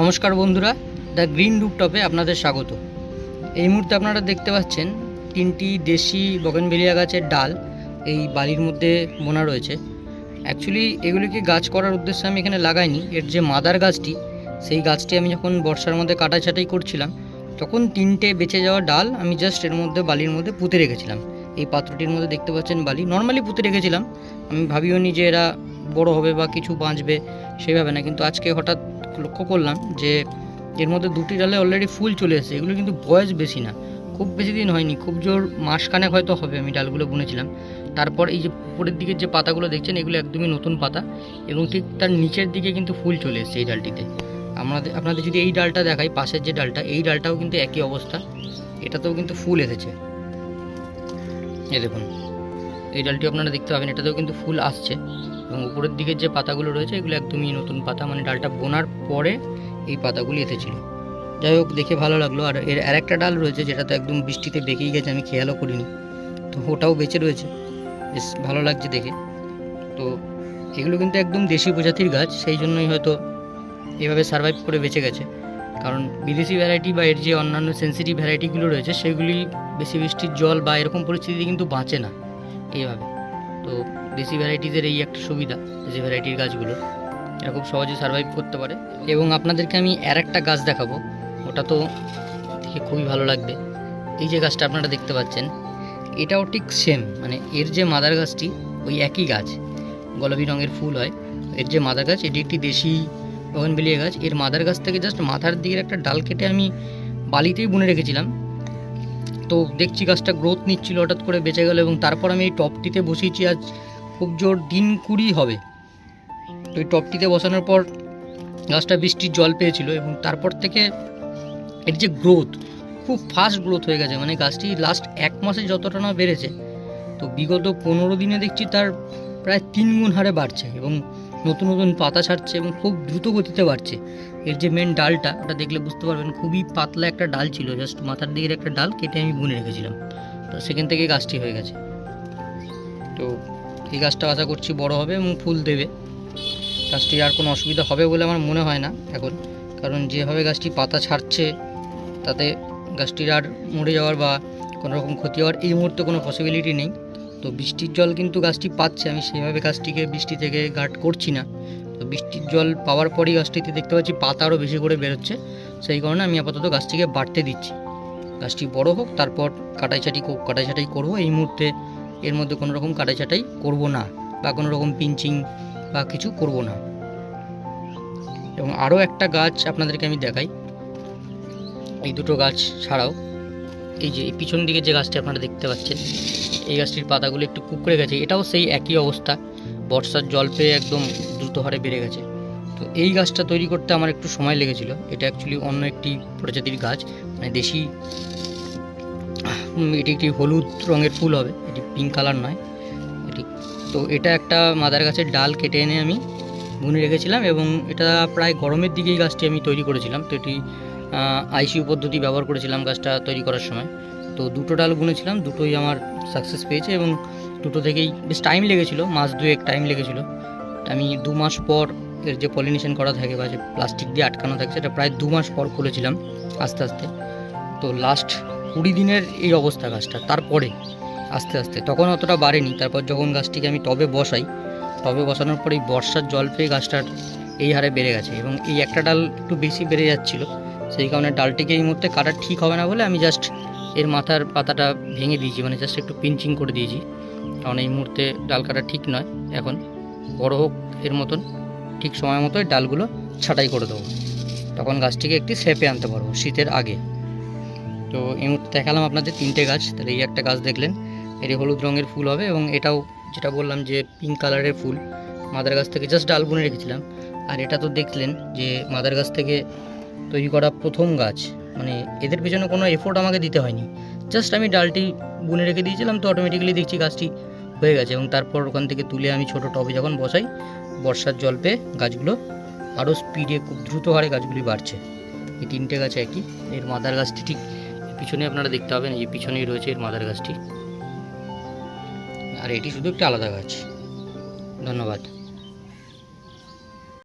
নমস্কার বন্ধুরা, the green রুপটপে আপনাদের স্বাগত। এই মুহূর্তে আপনারা দেখতে পাচ্ছেন তিনটি দেশি বগনবেলিয়া গাছের ডাল এই বালির মধ্যে বোনা রয়েছে। অ্যাকচুয়ালি এগুলিকে গাছ করার উদ্দেশ্যে আমি এখানে লাগাইনি। এর যে মাদার গাছটি, সেই গাছটি আমি যখন বর্ষার মধ্যে কাটাছাটাই করছিলাম, তখন তিনটে বেঁচে যাওয়া ডাল আমি জাস্ট এর মধ্যে বালির মধ্যে পুঁতে রেখেছিলাম। এই পাত্রটির মধ্যে দেখতে পাচ্ছেন বালি। নর্মালি পুঁতে রেখেছিলাম। আমি ভাবিও নি যে এরা বড় হবে বা কিছু বাঁচবে, সেভাবে না। কিন্তু আজকে হঠাৎ লক্ষ্য করলাম যে এর মধ্যে দুটি ডালে অলরেডি ফুল চলে এসেছে। এগুলো কিন্তু বয়স বেশি না। খুব বেশি দিন হয়নি। খুব জোর মাসখানেক হয়তো হবে আমি ডালগুলো বুনেছিলাম। তারপর এই যে উপরের দিকের যে পাতাগুলো দেখছেন, এগুলো একদমই নতুন পাতা এবং ঠিক তার নিচের দিকে কিন্তু ফুল চলে এসেছে এই ডালটিতে। আমাদের, আপনাদের যদি এই ডালটা দেখাই, পাশের যে ডালটা, এই ডালটাও কিন্তু একই অবস্থা। এটাতেও কিন্তু ফুল এসেছে। এ দেখুন। এই ডালটি আপনারা দেখতে পাবেন, এটাতেও কিন্তু ফুল আসছে। এবং উপরের দিকের যে পাতাগুলো রয়েছে, এগুলো একদমই নতুন পাতা মানে ডালটা বোনার পরে এই পাতাগুলি এসেছিল যাই হোক, দেখে ভালো লাগল। আর এর আর একটা ডাল রয়েছে যেটা তো একদম বৃষ্টিতে বেঁকেই গেছে, আমি খেয়ালও করিনি। তো ওটাও বেঁচে রয়েছে। বেশ ভালো লাগছে দেখে। তো এগুলো কিন্তু একদম দেশি প্রজাতির গাছ, সেই জন্যই হয়তো এভাবে সার্ভাইভ করে বেঁচে গেছে। কারণ বিদেশি ভ্যারাইটি বা এর যে অন্যান্য সেন্সিটিভ ভ্যারাইটিগুলো রয়েছে, সেগুলি বেশি বৃষ্টির জল বা এরকম পরিস্থিতিতে কিন্তু বাঁচে না এইভাবে। তো দেশি ভ্যারাইটিদের এই একটা সুবিধা, দেশি ভ্যারাইটির গাছগুলো। এরা খুব সহজে সার্ভাইভ করতে পারে। এবং আপনাদেরকে আমি আর একটা গাছ দেখাবো। ওটা তো দেখে খুবই ভালো লাগবে। এই যে গাছটা আপনারা দেখতে পাচ্ছেন, এটাও ঠিক সেম মানে এর যে মাদার গাছটি, ওই একই গাছ। গোলাপি রঙের ফুল হয়। এর যে মাদার গাছ, এটি একটি দেশি বগনবেলিয়া গাছ। এর মাদার গাছ থেকে জাস্ট মাথার দিকের একটা ডাল কেটে আমি বালিতেই বুনে রেখেছিলাম। তো দেখছি গাছটা গ্রোথ নিচ্ছিল, হঠাৎ করে বেঁচে গেল এবং তারপর আমি এই টপটিতে বসিয়েছি। আজ খুব জোর দিন কুড়ি হবে। তো এই টপটিতে বসানোর পর গাছটা বৃষ্টির জল পেয়েছিল এবং তারপর থেকে এর যে গ্রোথ খুব ফাস্ট গ্রোথ হয়ে গেছে। মানে গাছটি লাস্ট এক মাসে যতটা না বেড়েছে, তো বিগত পনেরো দিনে দেখছি তার প্রায় তিন গুণ হারে বাড়ছে এবং নতুন নতুন পাতা ছাড়ছে এবং খুব দ্রুত গতিতে বাড়ছে। এর যে মেন ডালটা, ওটা দেখলে বুঝতে পারবেন খুবই পাতলা একটা ডাল ছিল জাস্ট মাথার দিকের একটা ডাল কেটে আমি বুনে রেখেছিলাম। তো সেখান থেকে গাছটি হয়ে গেছে। তো এই গাছটা আশা করছি বড় হবে এবং ফুল দেবে। গাছটির আর কোনো অসুবিধা হবে বলে আমার মনে হয় না এখন। কারণ যেভাবে গাছটি পাতা ছাড়ছে, তাতে গাছটির আর মরে যাওয়ার বা কোনো রকম ক্ষতি হওয়ার এই মুহূর্তে কোনো পসিবিলিটি নেই। তো বৃষ্টির জল কিন্তু গাছটি পাচ্ছে। আমি সেভাবে গাছটিকে বৃষ্টি থেকে গার্ড করছি না। তো বৃষ্টির জল পাওয়ার পরই গাছটিতে দেখতে পাচ্ছি পাতা আরও বেশি করে বেরোচ্ছে। সেই কারণে আমি আপাতত গাছটিকে বাড়তে দিচ্ছি। গাছটি বড় হোক, তারপর কাটাই ছাটি কাটাই ছাটাই করব। এই মুহূর্তে এর মধ্যে কোনো রকম কাটাই ছাটাই করব না বা কোনো রকম পিঞ্চিং বা কিছু করব না। এবং আরও একটা গাছ আপনাদেরকে আমি দেখাই। এই দুটো গাছ ছাড়াও এই যে পিছন দিকে যে গাছটি আপনারা দেখতে পাচ্ছেন এই গাছটির পাতাগুলো একটু কুকড়ে গেছে, এটাও সেই একই অবস্থা। বর্ষার জল পেয়ে একদম দ্রুত হারে বেড়ে গেছে। তো এই গাছটা তৈরি করতে আমার একটু সময় লেগেছিল। এটা অ্যাকচুয়ালি অন্য একটি প্রজাতির গাছ মানে দেশি এটি একটি হলুদ রঙের ফুল হবে, এটি পিঙ্ক কালার নয়। এটি, তো এটা একটা মাদার গাছের ডাল কেটে এনে আমি বুনে রেখেছিলাম এবং এটা প্রায় গরমের দিকেই গাছটি আমি তৈরি করেছিলাম। তো এটি আইসিউ পদ্ধতি ব্যবহার করেছিলাম গাছটা তৈরি করার সময়। তো দুটো ডাল বুনেছিলাম, দুটোই আমার সাকসেস পেয়েছে এবং দুটো থেকেই বেশ টাইম লেগেছিল, মাস দুয়েক টাইম লেগেছিলো। আমি দু মাস পর এর যে পলিনেশন করা থাকে বা যে প্লাস্টিক দিয়ে আটকানো থাকে, সেটা প্রায় দু মাস পর খুলেছিলাম আস্তে আস্তে। তো লাস্ট কুড়ি দিনের এই অবস্থা গাছটা, তারপরে আস্তে আস্তে। তখন অতটা বাড়েনি, তারপর যখন গাছটিকে আমি টবে বসাই, টবে বসানোর পরেই বর্ষার জল পেয়ে গাছটার এই হারে বেড়ে গেছে এবং এই একটা ডাল একটু বেশি বেড়ে যাচ্ছিল, সেই কারণে ডালটিকে এই মুহূর্তে কাটা ঠিক হবে না বলে আমি জাস্ট এর মাথার পাতাটা ভেঙে দিয়েছি মানে জাস্ট একটু পিঞ্চিং করে দিয়েছি। কারণ এই মুহূর্তে ডাল কাটা ঠিক নয়। এখন বড় হোক এর মতন, ঠিক সময় মতো ডালগুলো ছাঁটাই করে দেবো। তখন গাছটিকে একটি শেপে আনতে পারব শীতের আগে। তো এই মুহূর্তে দেখালাম আপনাদের তিনটে গাছ। তাহলে এই একটা গাছ দেখলেন, এটি হলুদ রঙের ফুল হবে এবং এটাও যেটা বললাম যে পিঙ্ক কালারের ফুল। মাদার গাছ থেকে জাস্ট ডাল বুনে রেখেছিলাম। আর এটা তো দেখলেন যে মাদার গাছ থেকে তৈরি করা প্রথম গাছ। মানে এদের পেছনে কোনো এফোর্ট আমাকে দিতে হয়নি। জাস্ট আমি ডালটি বুনে রেখে দিয়েছিলাম, তো অটোমেটিক্যালি দেখছি গাছটি হয়ে গেছে এবং তারপর ওখান থেকে তুলে আমি ছোটো টবে যখন বসাই, বর্ষার জল পেয়ে গাছগুলো আরও স্পিডে খুব দ্রুত হারে গাছগুলি বাড়ছে। এই তিনটে গাছ একই, এর মাদার গাছটি ঠিক পিছনে আপনারা দেখতে পাবেন, এই পিছনেই রয়েছে এর মাদার গাছটি। আর এটি শুধু একটা আলাদা গাছ। ধন্যবাদ।